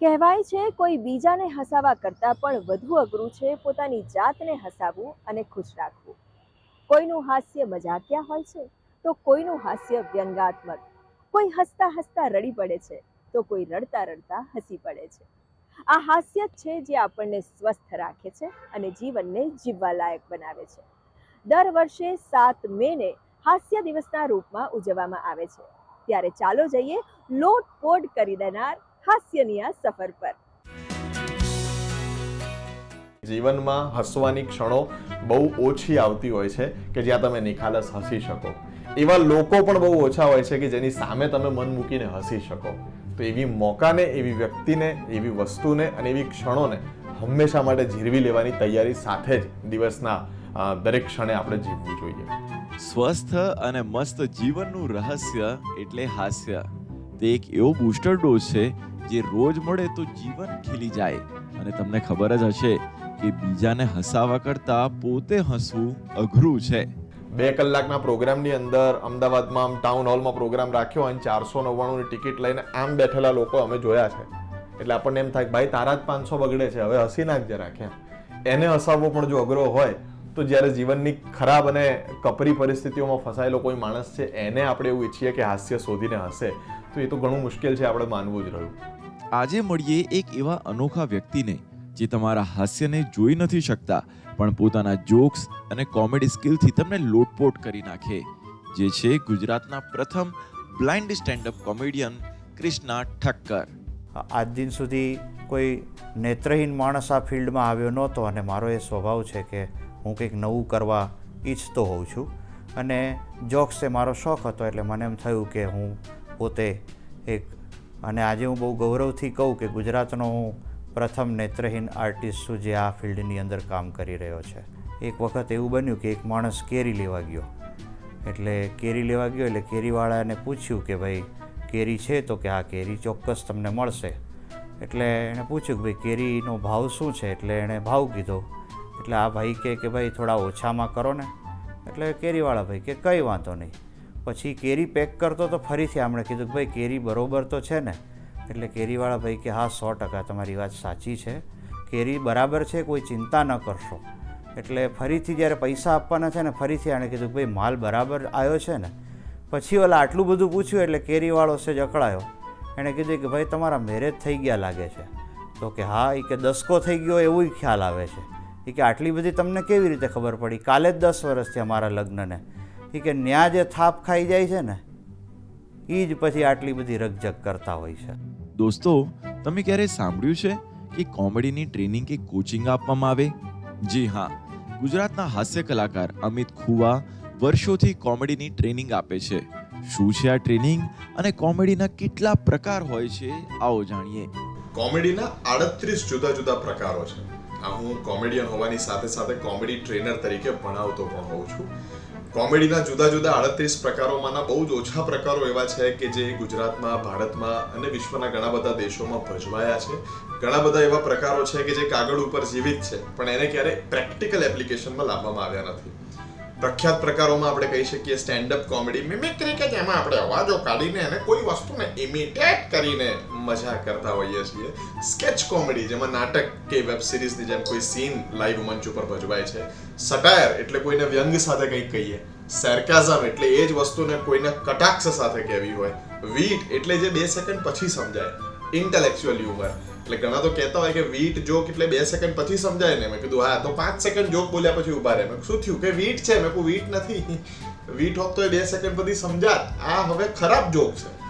કહેવાય છે, કોઈ બીજાને હસાવા કરતાં પણ વધુ અઘરું છે પોતાની જાતને હસાવવું અને ખુશ રાખવું. કોઈનું હાસ્ય મજાકિયા હોય છે, તો કોઈનું હાસ્ય વ્યંગાત્મક. કોઈ હસતા હસતા રડી પડે છે, તો કોઈ રડતા રડતા હસી પડે છે. આ હાસ્ય જ છે જે આપણને સ્વસ્થ રાખે છે અને જીવનને જીવવા લાયક બનાવે છે. દર વર્ષે સાત મેને હાસ્ય દિવસના રૂપમાં ઉજવવામાં આવે છે. ત્યારે ચાલો જઈએ લોટપોટ કરી દેનાર હાસ્યની આ સફર પર. જીવનમાં હસવાની ક્ષણો બહુ ઓછી આવતી હોય છે કે જ્યાં તમે નિખાલસ હસી શકો. એવા લોકો પણ બહુ ઓછા હોય છે કે જેની સામે તમે મન મૂકીને હસી શકો. તો એવી મોકાને એવી વ્યક્તિને એવી વસ્તુને અને એવી ક્ષણોને હંમેશા માટે જીરવી લેવાની તૈયારી સાથે જ દિવસના દરેક ક્ષણે આપણે જીવવું જોઈએ. સ્વસ્થ અને મસ્ત જીવનનું રહસ્ય એટલે હાસ્ય. તે એક એવો બૂસ્ટર ડોઝ છે જે રોજ મળે તો જીવન ખીલી જાય. અને તમને ખબર જ હશે કે બીજાને હસાવા કરતા પોતે હસવું અઘરું છે. બે કલાકના પ્રોગ્રામની અંદર અમદાવાદમાં આમ ટાઉન હોલમાં પ્રોગ્રામ રાખ્યો અને ચારસો નવ્વાણુંની ટિકિટ લઈને આમ બેઠેલા લોકો અમે જોયા છે. એટલે આપણને એમ થાય કે ભાઈ તારા જ પાંચસો બગડે છે, હવે હસી નાખ જરા કેમ એને હસાવવો પણ જો અઘરો હોય તો જ્યારે જીવનની ખરાબ અને કપરી પરિસ્થિતિઓમાં ફસાયેલો કોઈ માણસ છે એને આપણે એવું ઈચ્છીએ કે હાસ્ય શોધીને હશે તો એ તો ઘણું મુશ્કેલ છે આપણે માનવું જ રહ્યું. આજે મળીએ એક એવા અનોખા વ્યક્તિને જે તમારા હાસ્યને જોઈ નથી શકતા પણ પોતાના જોક્સ અને કોમેડી સ્કિલથી તમને લોટપોટ કરી નાખે. જે છે ગુજરાતના પ્રથમ blind stand up comedian Krishna Thakkar. આજ દિન સુધી કોઈ નેત્રહીન માણસ આ ફિલ્ડમાં આવ્યો નહોતો અને મારો એ સ્વભાવ છે કે હું કંઈક નવું કરવા ઈચ્છતો હોઉં છું. અને જોક્સ એ મારો શોખ હતો એટલે મને એમ થયું કે હું પોતે એક, અને આજે હું બહુ ગૌરવથી કહું કે ગુજરાતનો હું પ્રથમ નેત્રહીન આર્ટિસ્ટ છું જે આ ફિલ્ડની અંદર કામ કરી રહ્યો છે. એક વખત એવું બન્યું કે એક માણસ કેરી લેવા ગયો. એટલે કેરી લેવા ગયો એટલે કેરીવાળાને પૂછ્યું કે ભાઈ, કેરી છે તો કે આ કેરી ચોક્કસ તમને મળશે. એટલે એણે પૂછ્યું કે ભાઈ, કેરીનો ભાવ શું છે? એટલે એણે ભાવ કીધો એટલે આ ભાઈ કહે કે ભાઈ થોડા ઓછામાં કરો ને. એટલે કેરીવાળા ભાઈ કે કંઈ વાંધો નહીં. પછી કેરી પેક કરતો તો ફરીથી આપણે કીધું કે ભાઈ કેરી બરોબર તો છે ને. એટલે કેરીવાળા ભાઈ કે હા, સો ટકા તમારી વાત સાચી છે. કેરી બરાબર છે, કોઈ ચિંતા ન કરશો. એટલે ફરીથી જ્યારે પૈસા આપવાના છે ને, ફરીથી આણે કીધું ભાઈ માલ બરાબર આવ્યો છે ને. પછી ઓલા આટલું બધું પૂછ્યું એટલે કેરીવાળો છે જકળાયો એણે કીધું કે ભાઈ તમારા મેરેજ થઈ ગયા લાગે છે. તો કે હા એ કે દસકો થઈ ગયો, એવું ખ્યાલ આવે છે. એ કે આટલી બધી તમને કેવી રીતે ખબર પડી? કાલે જ દસ વર્ષ છે અમારા લગ્નને. એ કે ન્યા જે થાપ ખાઈ જાય છે ને એ જ પછી આટલી બધી રકઝક કરતા હોય છે. દોસ્તો તમે ક્યારે સાંભળ્યું છે કે કોમેડીની ટ્રેનિંગ કે કોચિંગ આપવામાં આવે? જી હા ગુજરાતના હાસ્ય કલાકાર અમિત ખુવા વર્ષોથી કોમેડીની ટ્રેનિંગ આપે છે. શું છે આ ટ્રેનિંગ અને કોમેડીના કેટલા પ્રકાર હોય છે? આવો જાણીએ. કોમેડીના આડત્રીસ જુદા જુદા પ્રકારો છે. હું કોમેડિયન હોવાની સાથે સાથે કોમેડી ટ્રેનર તરીકે ભણાવતો પણ હોઉં છું. કોમેડીના જુદા જુદા આડત્રીસ પ્રકારોમાંના બહુ જ ઓછા પ્રકારો એવા છે કે જે ગુજરાતમાં, ભારતમાં અને વિશ્વના ઘણા બધા દેશોમાં ભજવાયા છે. ઘણા બધા એવા પ્રકારો છે કે જે કાગળ ઉપર જીવિત છે, પણ એને ક્યારે પ્રેક્ટિકલ એપ્લિકેશનમાં લાવવામાં આવ્યા નથી. પ્રખ્યાત પ્રકારોમાં આપણે કહી શકીએ સ્ટેન્ડઅપ કોમેડી મિમિક્રી કે જેમાં આપણે અવાજો કાઢીને અને કોઈ વસ્તુને ઇમિટેટ કરીને મજા કરતા હોઈએ છીએ. સ્કેચ કોમેડી જેમાં નાટક કે વેબ સિરીઝની જેમ કોઈ સીન લાઈવ મંચ ઉપર ભજવાય છે. સટાયર એટલે કોઈને વ્યંગ સાથે કંઈક કહીએ. સેરકાઝમ એટલે એ જ વસ્તુને કોઈને કટાક્ષ સાથે કહેવી હોય. વીટ એટલે જે બે સેકન્ડ પછી સમજાય. ઇન્ટેલેક્ચ્યુઅલ હ્યુમર એટલે ઘણા તો કહેતા હોય કે વીટ જોક એટલે બે સેકન્ડ પછી સમજાય ને. મેં કીધું, હા, તો પાંચ સેકન્ડ જોક બોલ્યા પછી ઊભા રહે. મેં શું થયું? કે વીટ છે? મેં કહું વીટ નથી. વીટ હોત તો એ બે સેકન્ડ પછી સમજાત. આ હવે ખરાબ જોક છે.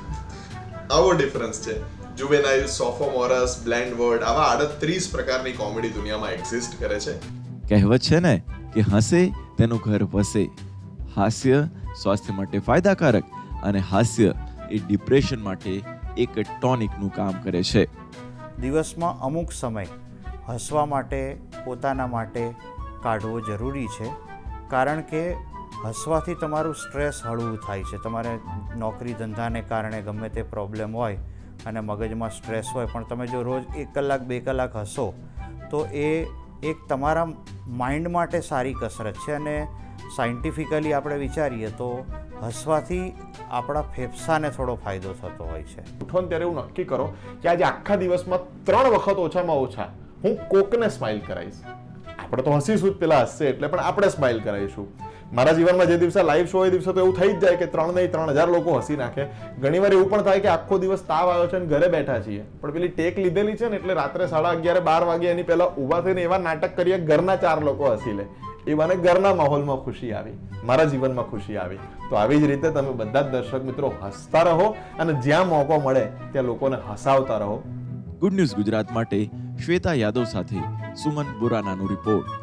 આવો ડિફરન્સ છે. જુવેનાઇલ સોફોમોરસ બ્લેન્ડ વર્ડ આવા આડત્રીસ પ્રકારની કોમેડી દુનિયામાં એક્ઝિસ્ટ કરે છે. કહેવત છે ને કે હસે, તેનું ઘર વસે. હાસ્ય સ્વાસ્થ્ય માટે ફાયદાકારક અને હાસ્ય એ ડિપ્રેશન માટે એક ટોનિકનું કામ કરે છે. દિવસમાં અમુક સમય હસવા માટે, પોતાના માટે કાઢવો જરૂરી છે, કારણ કે હસવાથી તમારું સ્ટ્રેસ હળવું થાય છે. તમારે નોકરી ધંધાને કારણે ગમે તે પ્રોબ્લેમ હોય અને મગજમાં સ્ટ્રેસ હોય, પણ તમે જો રોજ એક કલાક, બે કલાક હસો, તો એ એક તમારા માઇન્ડ માટે સારી કસરત છે. અને સાયન્ટિફિકલી આપણે વિચારીએ તો હસવાથી આપણા ફેફસાને થોડો ફાયદો થતો હોય છે. ઉઠો ત્યારે એવું નક્કી કરો કે આજે આખા દિવસમાં ત્રણ વખત ઓછામાં ઓછા હું કોકને સ્માઇલ કરાવીશ. આપણે તો હસીશું જ પેલા હસશે એટલે પણ આપણે સ્માઇલ કરાવીશું. મારા જીવનમાં જે દિવસે લાઈવ શો એ દિવસે તો એવું થઈ જ જાય કે ત્રણ નહીં, ત્રણ હજાર લોકો હસી નાખે. ઘણીવાર એવું પણ થાય કે આખો દિવસ તાવ આવ્યો છે અને ઘરે બેઠા છીએ. પણ પેલી ટેક લીધેલી છે ને એટલે રાત્રે સાડા અગિયારે બાર વાગે એની પહેલાં ઊભા થઈને એવા નાટક કરીએ ઘરના ચાર લોકો હસી લે. એ મને ઘરના માહોલમાં ખુશી આવી, મારા જીવનમાં ખુશી આવી. તો આવી જ રીતે તમે બધા જ દર્શક મિત્રો હસતા રહો અને જ્યાં મોકો મળે ત્યાં લોકોને હસાવતા રહો. ગુડ ન્યૂઝ ગુજરાત માટે શ્વેતા યાદવ સાથે સુમન બોરાનાનો રિપોર્ટ